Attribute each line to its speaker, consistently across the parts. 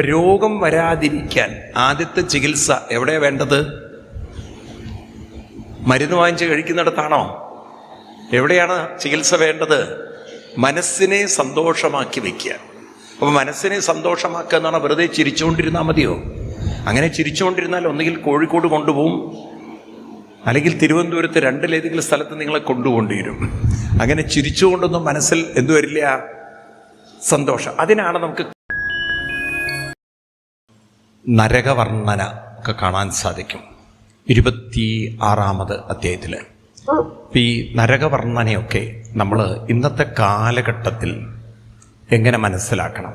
Speaker 1: രോഗം വരാതിരിക്കാൻ ആദ്യത്തെ ചികിത്സ എവിടെയാ വേണ്ടത്? മരുന്ന് വാങ്ങിച്ച് കഴിക്കുന്നിടത്താണോ? എവിടെയാണ് ചികിത്സ വേണ്ടത്? മനസ്സിനെ സന്തോഷമാക്കി വയ്ക്കുക. അപ്പോൾ മനസ്സിനെ സന്തോഷമാക്കുക എന്നാണ് വെറുതെ ചിരിച്ചുകൊണ്ടിരുന്നാൽ മതിയോ? അങ്ങനെ ചിരിച്ചുകൊണ്ടിരുന്നാൽ ഒന്നുകിൽ കോഴിക്കോട് കൊണ്ടുപോകും അല്ലെങ്കിൽ തിരുവനന്തപുരത്ത് രണ്ടിലേതെങ്കിലും സ്ഥലത്ത് നിങ്ങളെ കൊണ്ടുകൊണ്ടുവരും അങ്ങനെ ചിരിച്ചുകൊണ്ടൊന്നും മനസ്സിൽ എന്തു വരില്ല സന്തോഷം. അതിനാണ് നമുക്ക് നരകവർണന ഒക്കെ കാണാൻ സാധിക്കും. ഇരുപത്തി ആറാമത് അധ്യായത്തിൽ ഈ നരകവർണനയൊക്കെ നമ്മൾ ഇന്നത്തെ കാലഘട്ടത്തിൽ എങ്ങനെ മനസ്സിലാക്കണം?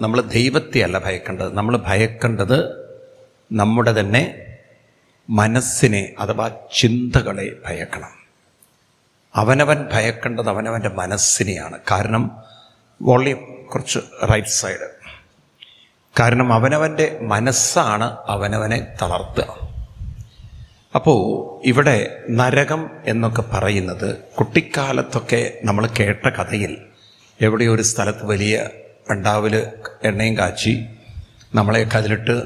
Speaker 1: നമ്മൾ ദൈവത്തെ അല്ല ഭയക്കേണ്ടത്. നമ്മൾ ഭയക്കേണ്ടത് നമ്മുടെ തന്നെ മനസ്സിനെ അഥവാ ചിന്തകളെ ഭയക്കണം. അവനവൻ ഭയക്കേണ്ടത് അവനവന്റെ മനസ്സിനെയാണ്. കാരണം വോളിയം കുറച്ച് റൈറ്റ് സൈഡ്. കാരണം അവനവന്റെ മനസ്സാണ് അവനവനെ തളർത്തുക. അപ്പോൾ ഇവിടെ നരകം എന്നൊക്കെ പറയുന്നത് കുട്ടിക്കാലത്തൊക്കെ നമ്മൾ കേട്ട കഥയിൽ എവിടെയോ ഒരു സ്ഥലത്ത് വലിയ പണ്ടാവിൽ എണ്ണയും കാച്ചി നമ്മളെ അതിലിട്ട്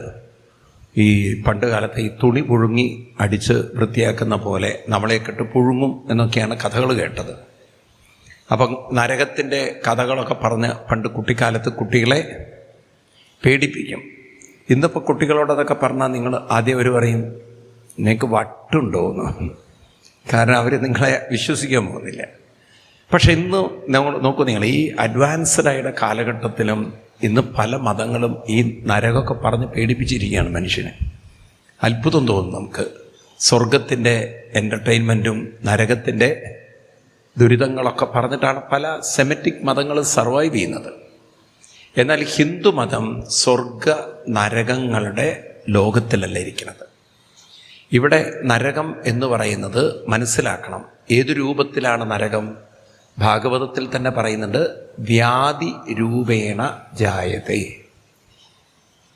Speaker 1: ഈ പണ്ട് കാലത്ത് ഈ തുണി പുഴുങ്ങി അടിച്ച് വൃത്തിയാക്കുന്ന പോലെ നമ്മളെ ഇട്ട് പുഴുങ്ങും എന്നൊക്കെയാണ് കഥകൾ കേട്ടത്. അപ്പം നരകത്തിന്റെ കഥകളൊക്കെ പറഞ്ഞ് പണ്ട് കുട്ടിക്കാലത്ത് കുട്ടികളെ പേടിപ്പിക്കും. ഇന്നിപ്പോൾ കുട്ടികളോടതൊക്കെ പറഞ്ഞാൽ നിങ്ങൾ ആദ്യം അവർ പറയും നിങ്ങൾക്ക് വട്ടുണ്ടോ എന്ന്. കാരണം അവർ നിങ്ങളെ വിശ്വസിക്കാൻ പോകുന്നില്ല. പക്ഷെ ഇന്ന് നോക്കൂ നിങ്ങൾ ഈ അഡ്വാൻസ്ഡായുടെ കാലഘട്ടത്തിലും ഇന്ന് പല മതങ്ങളും ഈ നരകമൊക്കെ പറഞ്ഞ് പേടിപ്പിച്ചിരിക്കുകയാണ് മനുഷ്യനെ. അത്ഭുതം തോന്നും നമുക്ക്. സ്വർഗത്തിന്റെ എന്റർടൈൻമെന്റും നരകത്തിന്റെ ദുരിതങ്ങളൊക്കെ പറഞ്ഞിട്ടാണ് പല സെമറ്റിക് മതങ്ങളും സർവൈവ് ചെയ്യുന്നത്. എന്നാൽ ഹിന്ദുമതം സ്വർഗ നരകങ്ങളുടെ ലോകത്തിലല്ല ഇരിക്കുന്നത്. ഇവിടെ നരകം എന്ന് പറയുന്നത് മനസ്സിലാക്കണം. ഏതു രൂപത്തിലാണ് നരകം? ഭാഗവതത്തിൽ തന്നെ പറയുന്നുണ്ട് വ്യാധി രൂപേണ ജായതേ.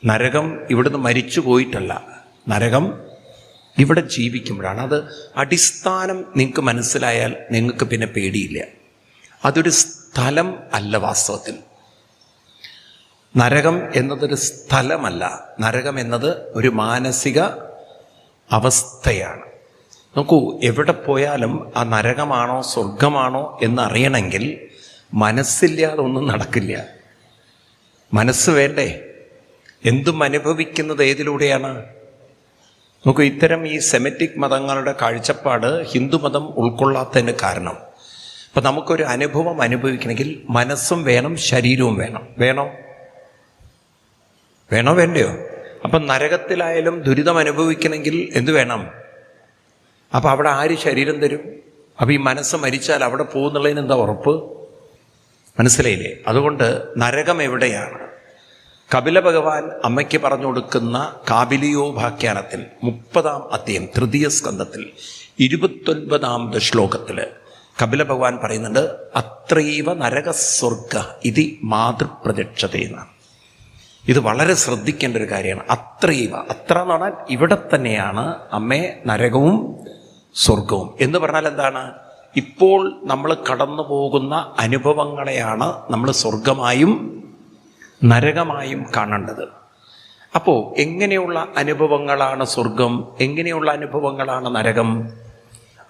Speaker 1: നരകം ഇവിടുന്ന് മരിച്ചു പോയിട്ടല്ല. നരകം ഇവിടെ ജീവിക്കുമ്പോഴാണ്. അത് അടിസ്ഥാനം നിങ്ങൾക്ക് മനസ്സിലായാൽ നിങ്ങൾക്ക് പിന്നെ പേടിയില്ല. അതൊരു സ്ഥലം അല്ല വാസ്തവത്തിൽ. നരകം എന്നതൊരു സ്ഥലമല്ല. നരകം എന്നത് ഒരു മാനസിക അവസ്ഥയാണ്. നോക്കൂ എവിടെ പോയാലും ആ നരകമാണോ സ്വർഗമാണോ എന്നറിയണമെങ്കിൽ മനസ്സില്ലാതെ ഒന്നും നടക്കില്ല. മനസ്സ് വേണ്ടേ? എന്തും അനുഭവിക്കുന്നത് ഏതിലൂടെയാണ്? നോക്കൂ ഇത്തരം ഈ സെമറ്റിക് മതങ്ങളുടെ കാഴ്ചപ്പാട് ഹിന്ദുമതം ഉൾക്കൊള്ളാത്തതിന് കാരണം. അപ്പം നമുക്കൊരു അനുഭവം അനുഭവിക്കണമെങ്കിൽ മനസ്സും വേണം ശരീരവും വേണം. വേണോ? വേണോ വേണ്ടയോ? അപ്പം നരകത്തിലായാലും ദുരിതം അനുഭവിക്കണമെങ്കിൽ എന്ത് വേണം? അപ്പം അവിടെ ആര് ശരീരം തരും? അപ്പം ഈ മനസ്സ് മരിച്ചാൽ അവിടെ പോകുന്നുള്ളതിന് എന്താ ഉറപ്പ്? മനസ്സിലായില്ലേ? അതുകൊണ്ട് നരകം എവിടെയാണ്? കപില ഭഗവാൻ അമ്മയ്ക്ക് പറഞ്ഞു കൊടുക്കുന്ന കാബിലിയോപാഖ്യാനത്തിൽ മുപ്പതാം അധ്യയം തൃതീയ സ്കന്ധത്തിൽ ഇരുപത്തൊൻപതാമത് ശ്ലോകത്തിൽ കപില ഭഗവാൻ പറയുന്നുണ്ട് അത്രൈവ നരകസ്വർഗ ഇതി മാതൃപ്രത്യക്ഷതയെന്നാണ് ഇത് വളരെ ശ്രദ്ധിക്കേണ്ട ഒരു കാര്യമാണ്. അത്രൈവ അത്ര എന്ന് പറഞ്ഞാൽ ഇവിടെ തന്നെയാണ് അമ്മേ നരകവും സ്വർഗവും എന്ന് പറഞ്ഞാൽ എന്താണ്? ഇപ്പോൾ നമ്മൾ കടന്നു പോകുന്ന അനുഭവങ്ങളെയാണ് നമ്മൾ സ്വർഗമായും നരകമായും കാണേണ്ടത്. അപ്പോൾ എങ്ങനെയുള്ള അനുഭവങ്ങളാണ് സ്വർഗം എങ്ങനെയുള്ള അനുഭവങ്ങളാണ് നരകം?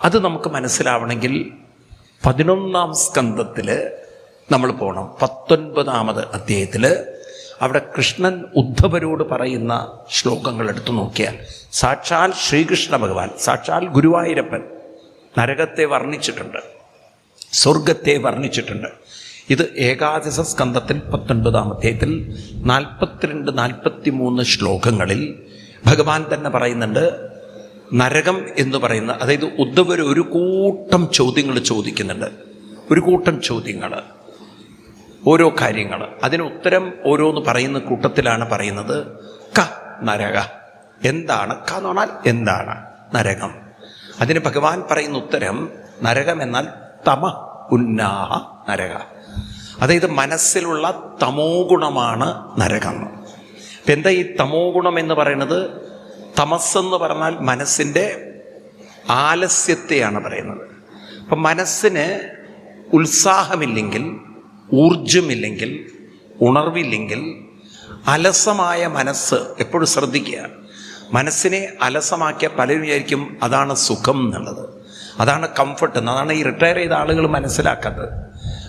Speaker 1: അത് നമുക്ക് മനസ്സിലാവണമെങ്കിൽ പതിനൊന്നാം സ്കന്ധത്തിൽ നമ്മൾ പോകണം പത്തൊൻപതാമത് അധ്യായത്തിൽ അവിടെ കൃഷ്ണൻ ഉദ്ധവരോട് പറയുന്ന ശ്ലോകങ്ങൾ എടുത്തു നോക്കിയാൽ സാക്ഷാൽ ശ്രീകൃഷ്ണ ഭഗവാൻ സാക്ഷാൽ ഗുരുവായൂരപ്പൻ നരകത്തെ വർണിച്ചിട്ടുണ്ട് സ്വർഗത്തെ വർണിച്ചിട്ടുണ്ട്. ഇത് ഏകാദശ സ്കന്ധത്തിൽ പത്തൊൻപതാം അധ്യായത്തിൽ നാൽപ്പത്തിരണ്ട് നാൽപ്പത്തി മൂന്ന് ശ്ലോകങ്ങളിൽ ഭഗവാൻ തന്നെ പറയുന്നുണ്ട്. നരകം എന്ന് പറയുന്ന അതായത് ഉദ്ധവർ ഒരു കൂട്ടം ചോദ്യങ്ങൾ ചോദിക്കുന്നുണ്ട്. ഒരു കൂട്ടം ചോദ്യങ്ങൾ. ഓരോ കാര്യങ്ങൾ. അതിന് ഉത്തരം ഓരോന്ന് പറയുന്ന കൂട്ടത്തിലാണ് പറയുന്നത് ക നരക. എന്താണ്? ക എന്ന് പറഞ്ഞാൽ എന്താണ്? നരകം. അതിന് ഭഗവാൻ പറയുന്ന ഉത്തരം നരകം എന്നാൽ തമ ഉന്നാഹ നരക. അതായത് മനസ്സിലുള്ള തമോ ഗുണമാണ് നരകം. എന്താ ഈ തമോ ഗുണം എന്ന് പറയുന്നത്? തമസ്സെന്ന് പറഞ്ഞാൽ മനസ്സിന്റെ ആലസ്യത്തെയാണ് പറയുന്നത്. അപ്പം മനസ്സിന് ഉത്സാഹമില്ലെങ്കിൽ ഊർജമില്ലെങ്കിൽ ഉണർവില്ലെങ്കിൽ അലസമായ മനസ്സ് എപ്പോഴും ശ്രദ്ധിക്കുക. മനസ്സിനെ അലസമാക്കിയ പലരും വിചാരിക്കും അതാണ് സുഖം എന്നുള്ളത്. അതാണ് കംഫർട്ട് അതാണ് ഈ റിട്ടയർ ചെയ്ത ആളുകൾ മനസ്സിലാക്കാത്തത്.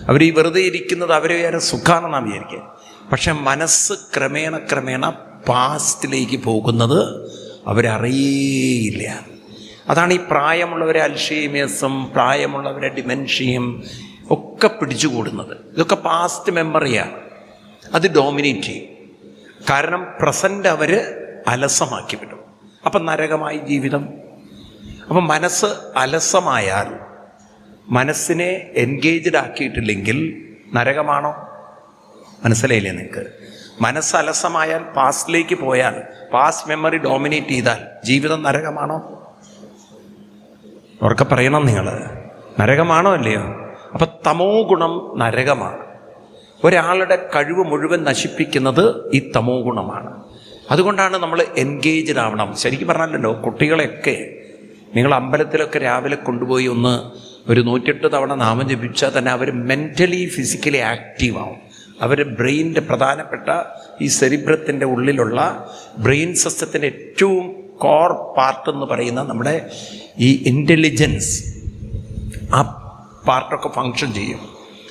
Speaker 1: അവർ ഈ വെറുതെ ഇരിക്കുന്നത് അവരെ വേറെ സുഖാണെന്നാണ് വിചാരിക്കുക. പക്ഷെ മനസ്സ് ക്രമേണ ക്രമേണ പാസ്റ്റിലേക്ക് പോകുന്നത് അവരറിയേയില്ല. അതാണ് ഈ പ്രായമുള്ളവരെ അൽഷീമിയസും പ്രായമുള്ളവരെ ഡിമെൻഷ്യയും ഒക്കെ പിടിച്ചുകൂടുന്നത്. ഇതൊക്കെ പാസ്റ്റ് മെമ്മറിയാണ് അത് ഡോമിനേറ്റ് ചെയ്യും. കാരണം പ്രസന്റ് അവർ അലസമാക്കി വിടും. അപ്പം നരകമായി ജീവിതം. അപ്പം മനസ്സ് അലസമായാൽ മനസ്സിനെ എൻഗേജ്ഡ് ആക്കിയിട്ടില്ലെങ്കിൽ നരകമാണോ? മനസ്സിലായില്ലേ നിങ്ങൾക്ക് മനസ്സ് അലസമായാൽ പാസ്റ്റിലേക്ക് പോയാൽ പാസ്റ്റ് മെമ്മറി ഡോമിനേറ്റ് ചെയ്താൽ ജീവിതം നരകമാണോ? ഉറക്കെ പറയണം നിങ്ങൾ നരകമാണോ അല്ലയോ? അപ്പൊ തമോ ഗുണം നരകമാണ്. ഒരാളുടെ കഴിവ് മുഴുവൻ നശിപ്പിക്കുന്നത് ഈ തമോ ഗുണമാണ്. അതുകൊണ്ടാണ് നമ്മൾ എൻഗേജ്ഡ് ആവണം. ശരിക്കും പറഞ്ഞാലല്ലോ കുട്ടികളെയൊക്കെ നിങ്ങൾ അമ്പലത്തിലൊക്കെ രാവിലെ കൊണ്ടുപോയി ഒന്ന് ഒരു നൂറ്റെട്ട് തവണ നാമം ജപിച്ചാൽ തന്നെ അവർ മെന്റലി ഫിസിക്കലി ആക്റ്റീവ് ആവും. അവർ ബ്രെയിനിന്റെ പ്രധാനപ്പെട്ട ഈ സെരിബ്രത്തിന്റെ ഉള്ളിലുള്ള ബ്രെയിൻ സിസ്റ്റത്തിന്റെ ഏറ്റവും കോർ പാർട്ട് എന്ന് പറയുന്ന നമ്മുടെ ഈ ഇന്റലിജൻസ് പാർട്ടൊക്കെ ഫങ്ഷൻ ചെയ്യും.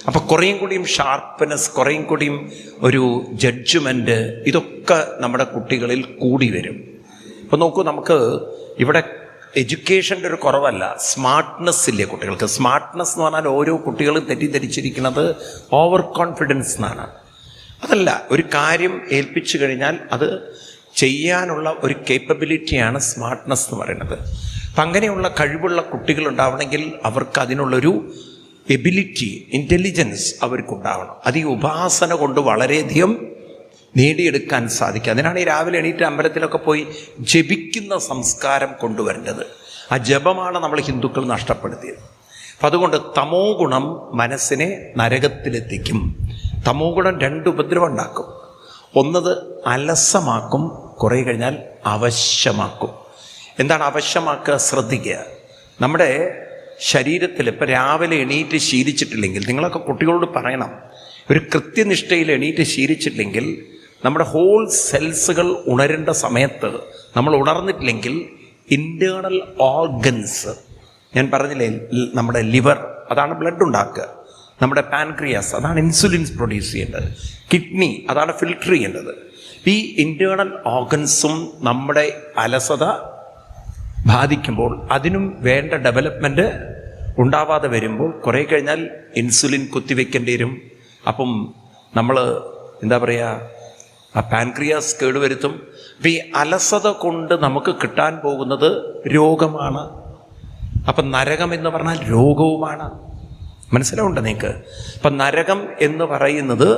Speaker 1: അപ്പോൾ കുറേയും കൂടിയും ഷാർപ്പ്നെസ് കുറേയും കൂടിയും ഒരു ജഡ്ജ്മെന്റ് ഇതൊക്കെ നമ്മുടെ കുട്ടികളിൽ കൂടി വരും. അപ്പോൾ നോക്കൂ നമുക്ക് ഇവിടെ എഡ്യൂക്കേഷന്റെ ഒരു കുറവല്ല സ്മാർട്ട്നെസ് ഇല്ലേ കുട്ടികൾക്ക്? സ്മാർട്ട്നെസ് എന്ന് പറഞ്ഞാൽ ഓരോ കുട്ടികളും തെറ്റിദ്ധരിച്ചിരിക്കുന്നത് ഓവർ കോൺഫിഡൻസ് എന്നാണ്. അതല്ല ഒരു കാര്യം ഏൽപ്പിച്ചു കഴിഞ്ഞാൽ അത് ചെയ്യാനുള്ള ഒരു കേപ്പബിലിറ്റിയാണ് സ്മാർട്ട്നെസ് എന്ന് പറയുന്നത്. അപ്പം അങ്ങനെയുള്ള കഴിവുള്ള കുട്ടികൾ ഉണ്ടാവണമെങ്കിൽ അവർക്ക് അതിനുള്ളൊരു എബിലിറ്റി ഇന്റലിജൻസ് അവർക്കുണ്ടാവണം. അത് ഈ ഉപാസന കൊണ്ട് വളരെയധികം നേടിയെടുക്കാൻ സാധിക്കും. അതിനാണ് ഈ രാവിലെ എണീറ്റ് അമ്പലത്തിലൊക്കെ പോയി ജപിക്കുന്ന സംസ്കാരം കൊണ്ടുവരേണ്ടത് ആ ജപമാണ് നമ്മൾ ഹിന്ദുക്കൾ നഷ്ടപ്പെടുത്തിയത്. അപ്പം അതുകൊണ്ട് തമോ ഗുണം മനസ്സിനെ നരകത്തിലെത്തിക്കും. തമോ ഗുണം രണ്ട് ഉപദ്രവം ഉണ്ടാക്കും. ഒന്നത് അലസമാക്കും കുറേ കഴിഞ്ഞാൽ അവശ്യമാക്കും എന്താണ് അവശ്യമാക്കുക ശ്രദ്ധിക്കുക. നമ്മുടെ ശരീരത്തിൽ ഇപ്പം രാവിലെ എണീറ്റ് ശീലിച്ചിട്ടില്ലെങ്കിൽ നിങ്ങളൊക്കെ കുട്ടികളോട് പറയണം ഒരു കൃത്യനിഷ്ഠയിൽ എണീറ്റ് ശീലിച്ചിട്ടില്ലെങ്കിൽ നമ്മുടെ ഹോൾ സെൽസുകൾ ഉണരേണ്ട സമയത്ത് നമ്മൾ ഉണർന്നിട്ടില്ലെങ്കിൽ ഇന്റേർണൽ ഓർഗൻസ് ഞാൻ പറഞ്ഞില്ലേ നമ്മുടെ ലിവർ അതാണ് ബ്ലഡ് ഉണ്ടാക്കുക. നമ്മുടെ പാൻക്രിയാസ് അതാണ് ഇൻസുലിൻസ് പ്രൊഡ്യൂസ് ചെയ്യേണ്ടത്. കിഡ്നി അതാണ് ഫിൽട്ടർ ചെയ്യേണ്ടത്. ഈ ഇന്റേർണൽ ഓർഗൻസും നമ്മുടെ അലസത ബാധിക്കുമ്പോൾ അതിനും വേണ്ട ഡെവലപ്മെന്റ് ഉണ്ടാവാതെ വരുമ്പോൾ കുറേ കഴിഞ്ഞാൽ ഇൻസുലിൻ കുത്തിവെക്കേണ്ടി വരും അപ്പം നമ്മൾ എന്താ പറയുക ആ പാൻക്രിയാസ് കേടുവരുത്തും. അപ്പം ഈ അലസത കൊണ്ട് നമുക്ക് കിട്ടാൻ പോകുന്നത് രോഗമാണ്. അപ്പം നരകം എന്ന് പറഞ്ഞാൽ രോഗവുമാണ്. മനസ്സിലാവുണ്ടോ നിങ്ങൾക്ക് അപ്പം നരകം എന്ന് പറയുന്നത്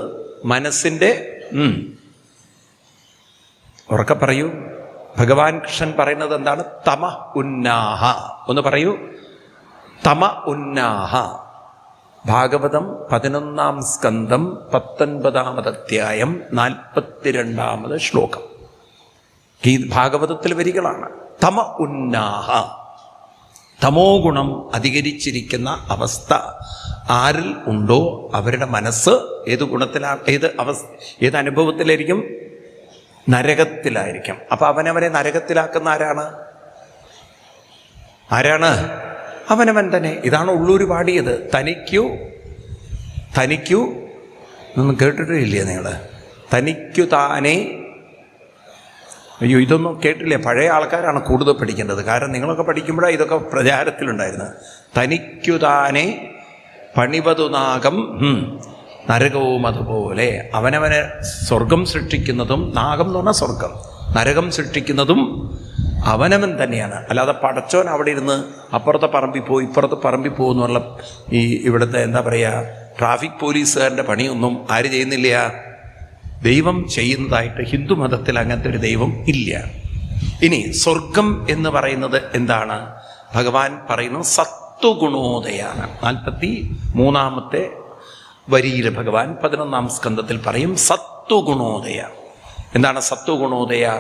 Speaker 1: മനസ്സിന്റെ ഉറക്കെ പറയൂ. ഭഗവാൻ കൃഷ്ണൻ പറയുന്നത് എന്താണ്? തമ ഉന്നാഹ. ഒന്ന് പറയൂ. തമ ഉന്നാഹ. ഭാഗവതം പതിനൊന്നാം സ്കന്ധം പത്തൊൻപതാമത് അധ്യായം നാൽപ്പത്തിരണ്ടാമത് ശ്ലോകം. ഈ ഭാഗവതത്തിൽ വരികളാണ്. തമ ഉന്നാഹ. തമോ ഗുണം അധികരിച്ചിരിക്കുന്ന അവസ്ഥ ആരിൽ ഉണ്ടോ? അവരുടെ മനസ്സ് ഏത് ഗുണത്തിലാണ് ഏത് അവസ്ഥ ഏത് അനുഭവത്തിലായിരിക്കും? നരകത്തിലായിരിക്കും. അപ്പൊ അവനവനെ നരകത്തിലാക്കുന്ന ആരാണ്? ആരാണ്? അവനവൻ തന്നെ. ഇതാണ് ഉള്ളൂര് പാടിയത്. തനിക്കു തനിക്കു ഒന്നും കേട്ടിട്ടില്ലേ നിങ്ങൾ തനിക്കു താനേ. അയ്യോ ഇതൊന്നും കേട്ടില്ലേ? പഴയ ആൾക്കാരാണ് കൂടുതൽ പഠിക്കേണ്ടത്. കാരണം നിങ്ങളൊക്കെ പഠിക്കുമ്പോഴാണ് ഇതൊക്കെ പ്രചാരത്തിലുണ്ടായിരുന്നത്. തനിക്കു താനെ പണിവതു നാഗം നരകവും അതുപോലെ അവനവനെ സ്വർഗം സൃഷ്ടിക്കുന്നതും നാഗം എന്ന് പറഞ്ഞാൽ സ്വർഗം. നരകം സൃഷ്ടിക്കുന്നതും അവനവൻ തന്നെയാണ്. അല്ലാതെ പടച്ചോൻ അവിടെ ഇരുന്ന് അപ്പുറത്തെ പറമ്പിൽ പോയി ഇപ്പുറത്തെ പറമ്പിൽ പോകുന്നുള്ള ഈ ഇവിടുത്തെ എന്താ പറയുക ട്രാഫിക് പോലീസുകാരന്റെ പണിയൊന്നും ആര് ചെയ്യുന്നില്ല. ദൈവം ചെയ്യുന്നതായിട്ട് ഹിന്ദു മതത്തിൽ അങ്ങനത്തെ ഒരു ദൈവം ഇല്ല. ഇനി സ്വർഗം എന്ന് പറയുന്നത് എന്താണ്? ഭഗവാൻ പറയുന്നത് സത്വഗുണോദയാണ്. നാൽപ്പത്തി മൂന്നാമത്തെ വരിയിൽ ഭഗവാൻ പതിനൊന്നാം സ്കന്ധത്തിൽ പറയും സത്വഗുണോദയ. എന്താണ് സത്വഗുണോദയ?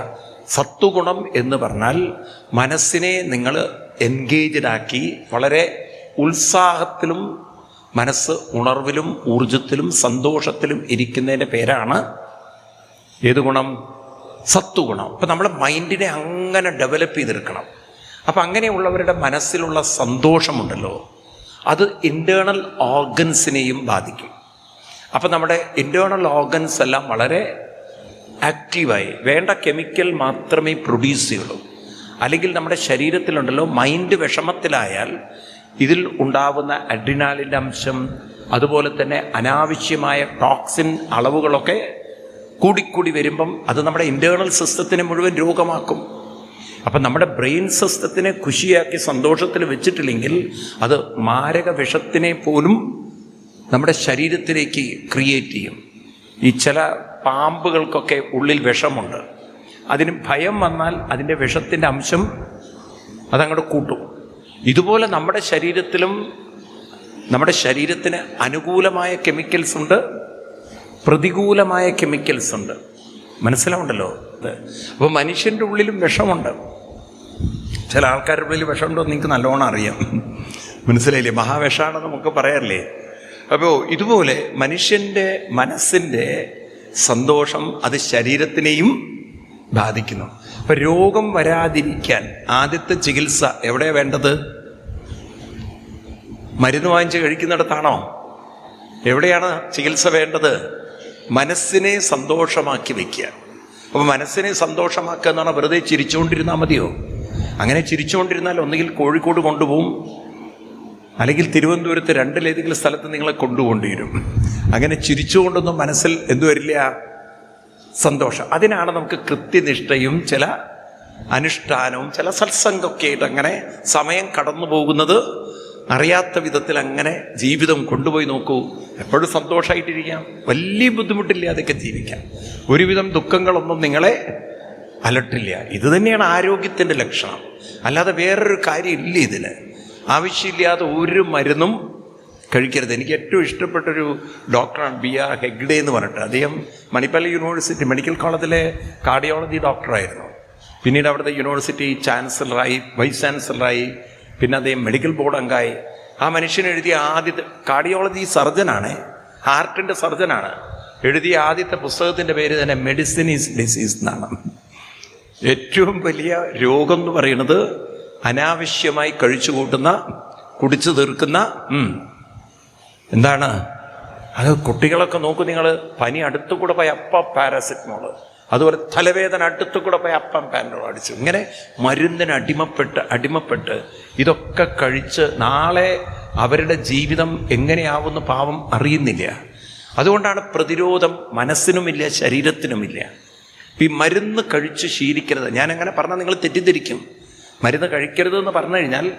Speaker 1: സത്വഗുണം എന്ന് പറഞ്ഞാൽ മനസ്സിനെ നിങ്ങൾ എൻഗേജ്ഡ് ആക്കി വളരെ ഉത്സാഹത്തിലും മനസ്സ് ഉണർവിലും ഊർജത്തിലും സന്തോഷത്തിലും ഇരിക്കുന്നതിന്റെ പേരാണ് ഏത് ഗുണം? സത്വഗുണം. അപ്പം നമ്മുടെ മൈൻഡിനെ അങ്ങനെ ഡെവലപ്പ് ചെയ്തെടുക്കണം. അപ്പം അങ്ങനെയുള്ളവരുടെ മനസ്സിലുള്ള സന്തോഷമുണ്ടല്ലോ അത് ഇന്റേർണൽ ഓർഗൻസിനെയും ബാധിക്കും. അപ്പം നമ്മുടെ ഇന്റേർണൽ ഓർഗൻസ് എല്ലാം വളരെ ആക്റ്റീവായി വേണ്ട കെമിക്കൽ മാത്രമേ പ്രൊഡ്യൂസ് ചെയ്യുള്ളൂ. അല്ലെങ്കിൽ നമ്മുടെ ശരീരത്തിലുണ്ടല്ലോ മൈൻഡ് വിഷമത്തിലായാൽ ഇതിൽ ഉണ്ടാവുന്ന അഡ്രിനാലിന്റെ അംശം അതുപോലെ തന്നെ അനാവശ്യമായ ടോക്സിൻ അളവുകളൊക്കെ കൂടിക്കൂടി വരുമ്പം അത് നമ്മുടെ ഇന്റേർണൽ സിസ്റ്റത്തിനെ മുഴുവൻ രോഗമാക്കും. അപ്പം നമ്മുടെ ബ്രെയിൻ സിസ്റ്റത്തിനെ ഖുഷിയാക്കി സന്തോഷത്തിൽ വെച്ചിട്ടില്ലെങ്കിൽ അത് മാരക വിഷത്തിനെ പോലും നമ്മുടെ ശരീരത്തിലേക്ക് ക്രിയേറ്റ് ചെയ്യും. ഈ ചില പാമ്പുകൾക്കൊക്കെ ഉള്ളിൽ വിഷമുണ്ട്. അതിന് ഭയം വന്നാൽ അതിന്റെ വിഷത്തിന്റെ അംശം അതങ്ങോട്ട് കൂട്ടും. ഇതുപോലെ നമ്മുടെ ശരീരത്തിലും നമ്മുടെ ശരീരത്തിന് അനുകൂലമായ കെമിക്കൽസ് ഉണ്ട് പ്രതികൂലമായ കെമിക്കൽസ് ഉണ്ട്. മനസ്സിലാവുണ്ടല്ലോ അത് അപ്പോൾ മനുഷ്യന്റെ ഉള്ളിലും വിഷമുണ്ട്. ചില ആൾക്കാരുടെ ഉള്ളിൽ വിഷമുണ്ടോ നിങ്ങൾക്ക് നല്ലോണം അറിയാം. മനസ്സിലായില്ലേ? മഹാവിഷമാണെന്ന് നമുക്ക് പറയാറില്ലേ? അപ്പോൾ ഇതുപോലെ മനുഷ്യന്റെ മനസ്സിന്റെ സന്തോഷം അത് ശരീരത്തിനെയും ബാധിക്കുന്നു. അപ്പം രോഗം വരാതിരിക്കാൻ ആദ്യത്തെ ചികിത്സ എവിടെയാണ് വേണ്ടത്? മരുന്ന് വാങ്ങിച്ച് കഴിക്കുന്നിടത്താണോ? എവിടെയാണ് ചികിത്സ വേണ്ടത്? മനസ്സിനെ സന്തോഷമാക്കി വയ്ക്കുക അപ്പോൾ മനസ്സിനെ സന്തോഷമാക്കുക എന്നാണ് വെറുതെ ചിരിച്ചുകൊണ്ടിരുന്നാൽ മതിയോ? അങ്ങനെ ചിരിച്ചുകൊണ്ടിരുന്നാൽ ഒന്നുകിൽ കോഴിക്കോട് കൊണ്ടുപോകും അല്ലെങ്കിൽ തിരുവനന്തപുരത്ത് രണ്ടിലേതെങ്കിലും സ്ഥലത്ത് നിങ്ങളെ കൊണ്ടുകൊണ്ടിരും അങ്ങനെ ചിരിച്ചുകൊണ്ടൊന്നും മനസ്സിൽ എന്തു വരില്ല? സന്തോഷം. അതിനാണ് നമുക്ക് കൃത്യനിഷ്ഠയും ചില അനുഷ്ഠാനവും ചില സത്സംഗമൊക്കെ ആയിട്ട് അങ്ങനെ സമയം കടന്നു പോകുന്നത് അറിയാത്ത വിധത്തിൽ അങ്ങനെ ജീവിതം കൊണ്ടുപോയി നോക്കൂ. എപ്പോഴും സന്തോഷമായിട്ടിരിക്കാം വലിയ ബുദ്ധിമുട്ടില്ലാതെയൊക്കെ ജീവിക്കാം. ഒരുവിധം ദുഃഖങ്ങളൊന്നും നിങ്ങളെ അലട്ടില്ല. ഇത് തന്നെയാണ് ആരോഗ്യത്തിന്റെ ലക്ഷണം. അല്ലാതെ വേറൊരു കാര്യമില്ല ഇതിന്. ആവശ്യമില്ലാതെ ഒരു മരുന്നും കഴിക്കരുത്. എനിക്ക് ഏറ്റവും ഇഷ്ടപ്പെട്ടൊരു ഡോക്ടറാണ് ബി ആർ ഹെഗ്ഡേ എന്ന് പറഞ്ഞിട്ട്. അദ്ദേഹം മണിപ്പാൽ യൂണിവേഴ്സിറ്റി മെഡിക്കൽ കോളേജിലെ കാർഡിയോളജി ഡോക്ടറായിരുന്നു. പിന്നീട് അവിടുത്തെ യൂണിവേഴ്സിറ്റി ചാൻസലറായി വൈസ് ചാൻസലറായി പിന്നെ അദ്ദേഹം മെഡിക്കൽ ബോർഡ് അംഗമായി. ആ മനുഷ്യൻ എഴുതിയ ആദ്യത്തെ കാർഡിയോളജി സർജനാണ് ഹാർട്ടിന്റെ സർജനാണ്. എഴുതിയ ആദ്യത്തെ പുസ്തകത്തിന്റെ പേര് തന്നെ മെഡിസിൻ ഈസ് ഡിസീസ് എന്നാണ്. ഏറ്റവും വലിയ രോഗം എന്ന് പറയുന്നത് അനാവശ്യമായി കഴിച്ചു കൂട്ടുന്ന കുടിച്ചു തീർക്കുന്ന എന്താണ്? അത് കുട്ടികളൊക്കെ നോക്കൂ നിങ്ങൾ പനി അടുത്തു കൂടെ പോയി അപ്പ പാരാസിറ്റമോൾ. അതുപോലെ തലവേദന അടുത്തു കൂടെ പോയി അപ്പം പാൻഡോൾ അടിച്ചു. ഇങ്ങനെ മരുന്നിന് അടിമപ്പെട്ട് അടിമപ്പെട്ട് ഇതൊക്കെ കഴിച്ച് നാളെ അവരുടെ ജീവിതം എങ്ങനെയാവുന്ന പാവം അറിയുന്നില്ല. അതുകൊണ്ടാണ് പ്രതിരോധം മനസ്സിനുമില്ല ശരീരത്തിനുമില്ല. ഈ മരുന്ന് കഴിച്ച് ശീലിക്കരുത്. ഞാനങ്ങനെ പറഞ്ഞാൽ നിങ്ങൾ തെറ്റിദ്ധരിക്കും. മരുന്ന് കഴിക്കരുത് എന്ന് പറഞ്ഞു കഴിഞ്ഞാൽ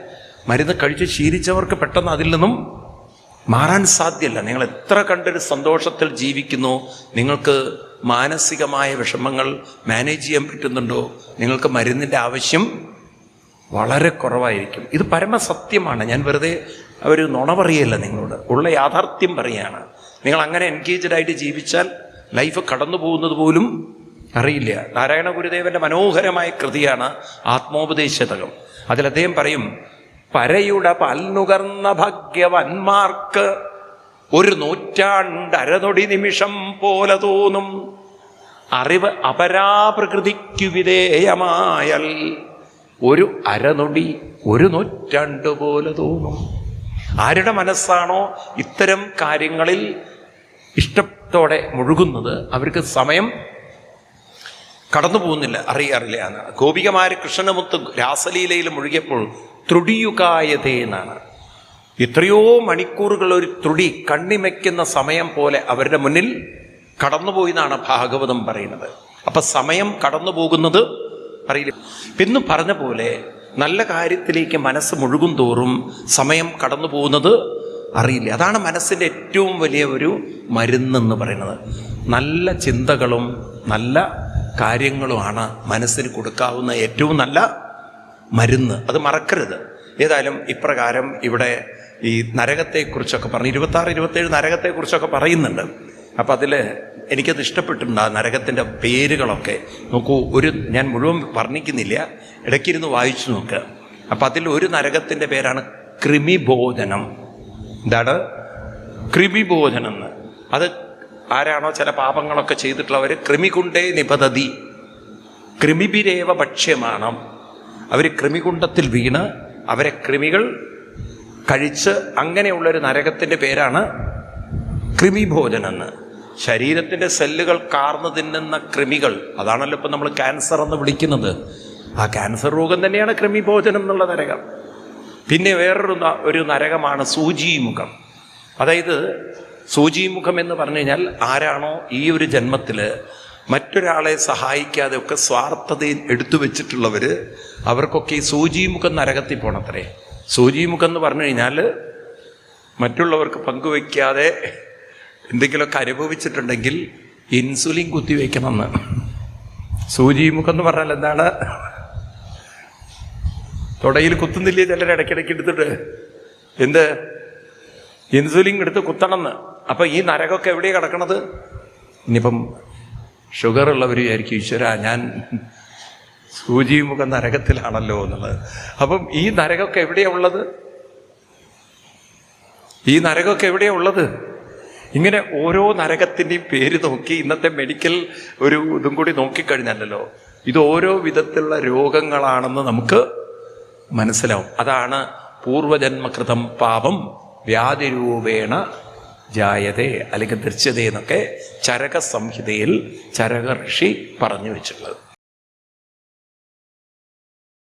Speaker 1: മരുന്ന് കഴിച്ച് ശീലിച്ചവർക്ക് പെട്ടെന്ന് അതിൽ നിന്നും മാറാൻ സാധ്യമല്ല നിങ്ങൾ എത്ര കണ്ടൊരു സന്തോഷത്തിൽ ജീവിക്കുന്നു നിങ്ങൾക്ക് മാനസികമായ വിഷമങ്ങൾ മാനേജ് ചെയ്യാൻ പറ്റുന്നുണ്ടോ നിങ്ങൾക്ക് മരുന്നിന്റെ ആവശ്യം വളരെ കുറവായിരിക്കും. ഇത് പരമസത്യമാണ്. ഞാൻ വെറുതെ അവർ നുണ പറയല്ല നിങ്ങളോട്. ഉള്ള യാഥാർത്ഥ്യം പറയുകയാണ്. നിങ്ങൾ അങ്ങനെ എൻഗേജ്ഡ് ആയിട്ട് ജീവിച്ചാൽ ലൈഫ് കടന്നു പോകുന്നത് പോലും അറിയില്ല. നാരായണ ഗുരുദേവന്റെ മനോഹരമായ കൃതിയാണ് ആത്മോപദേശതകം അതിൽ അദ്ദേഹം പറയും പരയുടെ പൽനുകർന്ന ഭാഗ്യവന്മാർക്ക് ഒരു നൂറ്റാണ്ട് അരനൊടി നിമിഷം പോലെ തോന്നും. അറിവ് അപരാപ്രകൃതിക്കു വിധേയമായൽ ഒരു അരനൊടി ഒരു നൂറ്റാണ്ട് പോലെ തോന്നും. ആരുടെ മനസ്സാണോ ഇത്തരം കാര്യങ്ങളിൽ ഇഷ്ടത്തോടെ മുഴുകുന്നത്? അവർക്ക് സമയം കടന്നു പോകുന്നില്ല. അറിയാറില്ല എന്നാണ് ഗോപികമാര് കൃഷ്ണമുത്ത് രാസലീലയിൽ മുഴുകിയപ്പോൾ ത്രുടിയുകായതേ എന്നാണ്. എത്രയോ മണിക്കൂറുകൾ ഒരു ത്രുടി കണ്ണിമയ്ക്കുന്ന സമയം പോലെ അവരുടെ മുന്നിൽ കടന്നുപോയി എന്നാണ് ഭാഗവതം പറയുന്നത്. അപ്പൊ സമയം കടന്നു പോകുന്നത് അറിയില്ല. പിന്നെ പറഞ്ഞ പോലെ നല്ല കാര്യത്തിലേക്ക് മനസ്സ് മുഴുകും തോറും സമയം കടന്നു പോകുന്നത് അറിയില്ല. അതാണ് മനസ്സിന്റെ ഏറ്റവും വലിയ ഒരു മരുന്നെന്ന് പറയുന്നത്. നല്ല ചിന്തകളും നല്ല കാര്യങ്ങളുമാണ് മനസ്സിന് കൊടുക്കാവുന്ന ഏറ്റവും നല്ല മരുന്ന്. അത് മറക്കരുത്. ഏതായാലും ഇപ്രകാരം ഇവിടെ ഈ നരകത്തെക്കുറിച്ചൊക്കെ പറഞ്ഞു ഇരുപത്താറ് ഇരുപത്തേഴ് നരകത്തെക്കുറിച്ചൊക്കെ പറയുന്നുണ്ട്. അപ്പം അതിൽ എനിക്കത് ഇഷ്ടപ്പെട്ടിട്ടുണ്ട് ആ നരകത്തിന്റെ പേരുകളൊക്കെ. നോക്കൂ ഒരു ഞാൻ മുഴുവൻ വർണിക്കുന്നില്ല. ഇടയ്ക്കിരുന്ന് വായിച്ചു നോക്കുക അപ്പം അതിൽ ഒരു നരകത്തിന്റെ പേരാണ് ക്രിമിബോധനം എന്താണ്? ക്രിമിബോധനം എന്ന്. അത് ആരാണോ ചില പാപങ്ങളൊക്കെ ചെയ്തിട്ടുള്ളവർ കൃമികുണ്ടേ നിപതതി കൃമിപിരേവ ഭക്ഷ്യമാണ്. അവർ കൃമികുണ്ടത്തിൽ വീണ് അവരെ കൃമികൾ കഴിച്ച് അങ്ങനെയുള്ളൊരു നരകത്തിന്റെ പേരാണ് കൃമിഭോജനെന്ന്. ശരീരത്തിന്റെ സെല്ലുകൾ കാർന്നു തിന്നുന്ന കൃമികൾ അതാണല്ലോ ഇപ്പം നമ്മൾ ക്യാൻസർ എന്ന് വിളിക്കുന്നത്. ആ ക്യാൻസർ രോഗം തന്നെയാണ് കൃമിഭോജനം എന്നുള്ള നരകം. പിന്നെ വേറൊരു ഒരു നരകമാണ് സൂചിമുഖം. അതായത് സൂചിമുഖം എന്ന് പറഞ്ഞു കഴിഞ്ഞാൽ ആരാണോ ഈ ഒരു ജന്മത്തിൽ മറ്റൊരാളെ സഹായിക്കാതെ ഒക്കെ സ്വാർത്ഥതയിൽ എടുത്തു വെച്ചിട്ടുള്ളവർ അവർക്കൊക്കെ ഈ സൂചിമുഖം നരകത്തിൽ പോണത്രേ. സൂചിമുഖം എന്ന് പറഞ്ഞു കഴിഞ്ഞാൽ മറ്റുള്ളവർക്ക് പങ്കുവയ്ക്കാതെ എന്തെങ്കിലുമൊക്കെ അനുഭവിച്ചിട്ടുണ്ടെങ്കിൽ ഇൻസുലിൻ കുത്തിവെക്കണമെന്ന്. സൂചിമുഖം എന്ന് പറഞ്ഞാൽ എന്താണ്? തുടയിൽ കുത്തുന്നില്ലേ ചിലർ ഇടയ്ക്കിടയ്ക്ക് എടുത്തിട്ട്? എന്ത്? ഇൻസുലിൻ എടുത്ത് കുത്തണമെന്ന്. അപ്പൊ ഈ നരകമൊക്കെ എവിടെയാണ് കിടക്കണത്? ഇനിയിപ്പം ഷുഗർ ഉള്ളവർ വിചാരിക്കും ഈശ്വര ഞാൻ സൂചിമുഖം നരകത്തിലാണല്ലോ എന്നുള്ളത്. അപ്പം ഈ നരകമൊക്കെ എവിടെയാ ഉള്ളത്? ഈ നരകമൊക്കെ എവിടെയാ ഉള്ളത്? ഇങ്ങനെ ഓരോ നരകത്തിന്റെയും പേര് നോക്കി ഇന്നത്തെ മെഡിക്കൽ ഒരു ഇതും കൂടി നോക്കിക്കഴിഞ്ഞാലല്ലോ ഇത് ഓരോ വിധത്തിലുള്ള രോഗങ്ങളാണെന്ന് നമുക്ക് മനസ്സിലാവും. അതാണ് പൂർവജന്മകൃതം പാപം. വ്യാധിരൂപേണ ജായതേ അല്ലെങ്കിൽ ദൃശ്യതയെന്നൊക്കെ ചരക സംഹിതയിൽ ചരക ഋഷി പറഞ്ഞു വെച്ചിട്ടുള്ളത്.